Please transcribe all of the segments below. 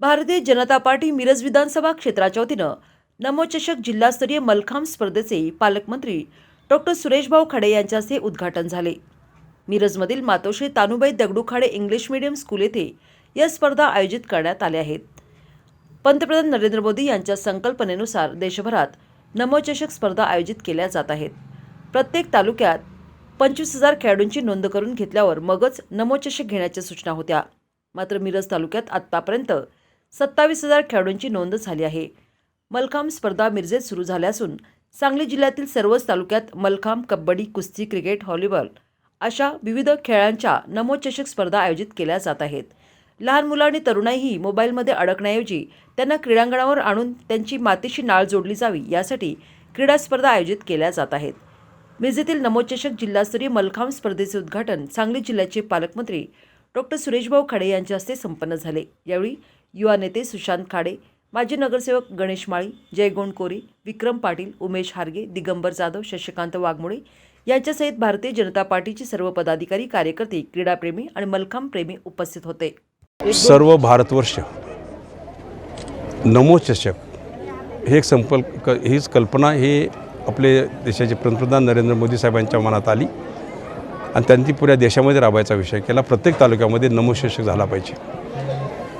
Bharatiya Janata party Miraj विधानसभा क्षेत्राच्या वतीनं नमोचषक जिल्हास्तरीय मलखांब स्पर्धेचे पालकमंत्री डॉक्टर सुरेशभाऊ खाडे यांच्या हस्ते उद्घाटन झाले. मिरजमधील Matoshri Tanubai Dagdu Khade English medium school येथे या स्पर्धा आयोजित करण्यात आल्या आहेत. पंतप्रधान नरेंद्र मोदी यांच्या संकल्पनेनुसार देशभरात नमोचषक स्पर्धा आयोजित केल्या जात आहेत. प्रत्येक तालुक्यात पंचवीस हजार खेळाडूंची नोंद करून घेतल्यावर मगच नमोचषक घेण्याच्या सूचना होत्या. मात्र मिरज तालुक्यात आत्तापर्यंत सत्तावीस हजार खेळाडूंची नोंद झाली आहे. मलखांब स्पर्धा मिरजेत सुरू झाल्या असून सांगली जिल्ह्यातील सर्वच तालुक्यात मलखांब कबड्डी कुस्ती क्रिकेट व्हॉलीबॉल अशा विविध खेळांच्या नमोचषक स्पर्धा आयोजित केल्या जात आहेत. लहान मुलं आणि तरुणाईही मोबाईलमध्ये अडकण्याऐवजी त्यांना क्रीडांगणावर आणून त्यांची मातीशी नाळ जोडली जावी यासाठी क्रीडा स्पर्धा आयोजित केल्या जात आहेत. मिरजेतील नमोचषक जिल्हास्तरीय मलखांब स्पर्धेचे उद्घाटन सांगली जिल्ह्याचे पालकमंत्री डॉक्टर सुरेशभाऊ खडे यांच्या हस्ते संपन्न झाले. यावेळी युवा नेते सुशांत खाडे माजी नगरसेवक गणेश माळी जयगोंड कोरी विक्रम पाटील उमेश हारगे दिगंबर जाधव शशिकांत वाघमोळे यांच्यासहित भारतीय जनता पार्टीचे सर्व पदाधिकारी कार्यकर्ते क्रीडाप्रेमी आणि मलखांब प्रेमी उपस्थित होते. सर्व भारतवर्ष नमोचषक हे एक क हीच कल्पना हे आपले देशाचे पंतप्रधान नरेंद्र मोदी साहेबांच्या मनात आली. आणि त्यांनी पुऱ्या देशामध्ये राबायचा विषय केला. प्रत्येक तालुक्यामध्ये नमोचषक झाला पाहिजे.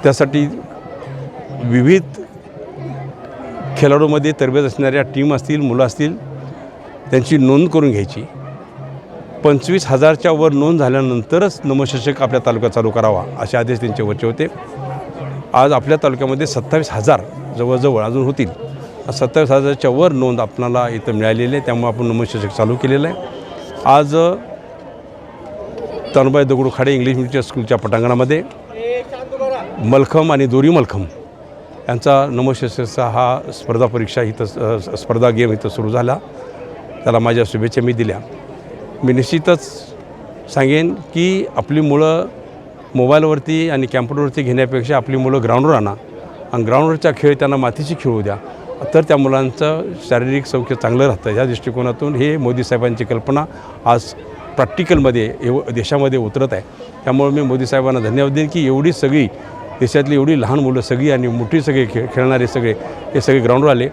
त्यासाठी विविध खेळाडूमध्ये तरबेज असणाऱ्या टीम असतील मुलं असतील त्यांची नोंद करून घ्यायची. पंचवीस हजारच्या वर नोंद झाल्यानंतरच नमोशषक आपल्या तालुक्यात चालू करावा असे आदेश त्यांचे वरचे होते. आज आपल्या तालुक्यामध्ये सत्तावीस हजार जवळजवळ अजून होतील. सत्तावीस हजारच्या वर नोंद आपणाला इथं मिळालेली आहे त्यामुळे आपण नमोशषक चालू केलेलं आहे. आज तनुबाई दगडू खाडे इंग्लिश मिडियम स्कूलच्या पटांगणामध्ये मलखम आणि दोरी मलखम यांचा नमोशस्त्रचा हा स्पर्धा परीक्षा इथं स्पर्धा गेम इथं सुरू झाला. त्याला माझ्या शुभेच्छा मी दिल्या. मी निश्चितच सांगेन की आपली मुलं मोबाईलवरती आणि कॅम्प्युटरवरती घेण्यापेक्षा आपली मुलं ग्राउंडवर आणा आणि ग्राउंडवरचा खेळ त्यांना मातीशी खेळू द्या. तर त्या मुलांचं शारीरिक सौख्य चांगलं राहतं. ह्या दृष्टिकोनातून हे मोदी साहेबांची कल्पना आज प्रॅक्टिकलमध्ये एव देशामध्ये उतरत आहे. त्यामुळे मी मोदी साहेबांना धन्यवाद देईन की एवढी सगळी देशातली एवढी लहान मुलं सगळी आणि मोठी सगळे खेळ खेळणारे सगळे हे सगळे ग्राउंडवर आले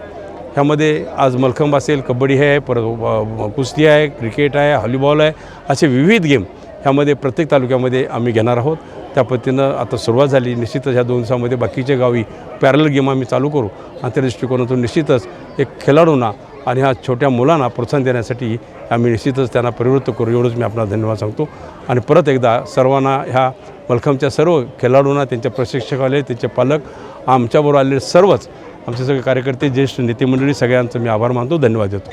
ह्यामध्ये आज मलखंब असेल कबड्डी आहे परत कुस्ती आहे क्रिकेट आहे हॉलीबॉल आहे असे विविध गेम ह्यामध्ये प्रत्येक तालुक्यामध्ये आम्ही घेणार आहोत. त्या पद्धतीनं आता सुरुवात झाली. निश्चितच ह्या दोन दिवसामध्ये बाकीच्या गावी पॅरल गेम आम्ही चालू करू. आणि त्या दृष्टिकोनातून निश्चितच एक खेळाडूंना आणि ह्या छोट्या मुलांना प्रोत्साहन देण्यासाठी आम्ही निश्चितच त्यांना प्रवृत्त करू. एवढंच मी आपला धन्यवाद सांगतो. आणि परत एकदा सर्वांना ह्या मलखमच्या सर्व खेळाडूंना त्यांच्या प्रशिक्षक आले त्यांचे पालक आमच्याबरोबर आलेले सर्वच आमचे सगळे कार्यकर्ते ज्येष्ठ नेते मंडळी सगळ्यांचं मी आभार मानतो धन्यवाद देतो.